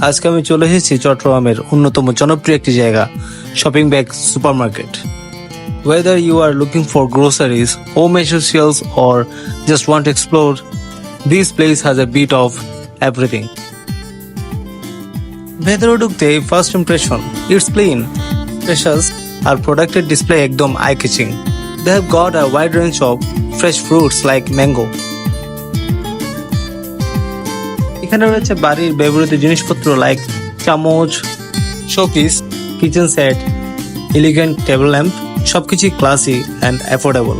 আজকে আমি চলে এসেছি চট্টগ্রামের অন্যতম জনপ্রিয় একটি জায়গা shopping bag supermarket Whether you are looking for groceries, home essentials, or just want to explore, this place has a bit of everything. ভেতরে ঢুকতে first impression it's clean specials আর প্রোডাক্টের ডিসপ্লে একদম eye catching they have got a wide range of fresh fruits like mango এখানে রয়েছে বাড়ির ব্যবহৃত জিনিসপত্র like চামচ showpiece kitchen set elegant table lamp সবকিছুই ক্লাসি অ্যান্ড অ্যাফোর্ডেবল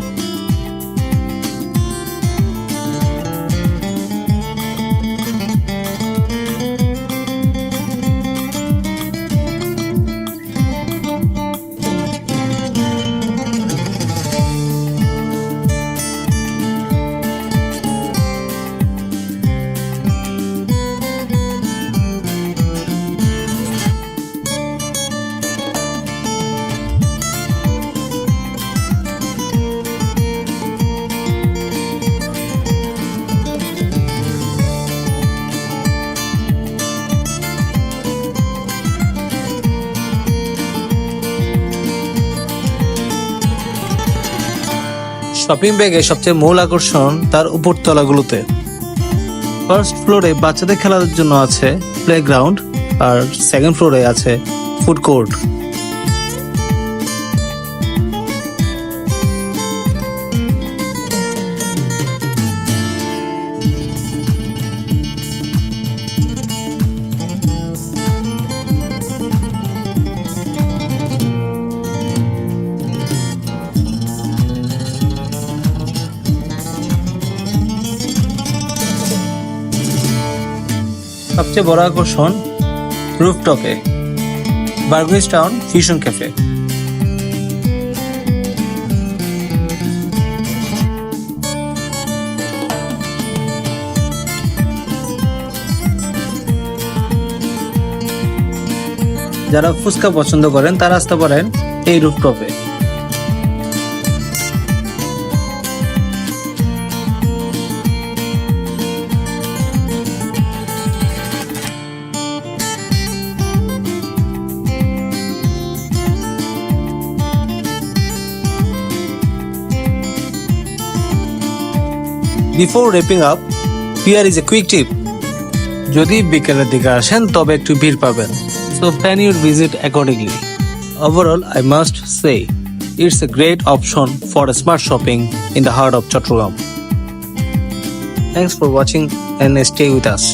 শপিং ব্যাগে সবচেয়ে মূল আকর্ষণ তার উপরতলাগুলোতে। ফার্স্ট ফ্লোরে বাচ্চাদের খেলার জন্য আছে প্লেগ্রাউন্ড আর সেকেন্ড ফ্লোরে আছে ফুড কোর্ট সবচেয়ে বড় আকর্ষণ রুফটপে বার্গুইস টাউন ফিউশন ক্যাফে যারা ফুচকা পছন্দ করেন, তারা আসতে পারেন এই রুফটপে। Before wrapping up here is a quick tip যদি বিকেলের দিকে আসেন, তবে একটু ভিড় পাবেন। So plan your visit accordingly overall I must say it's a great option for smart shopping in the heart of Chattogram thanks for watching and stay with us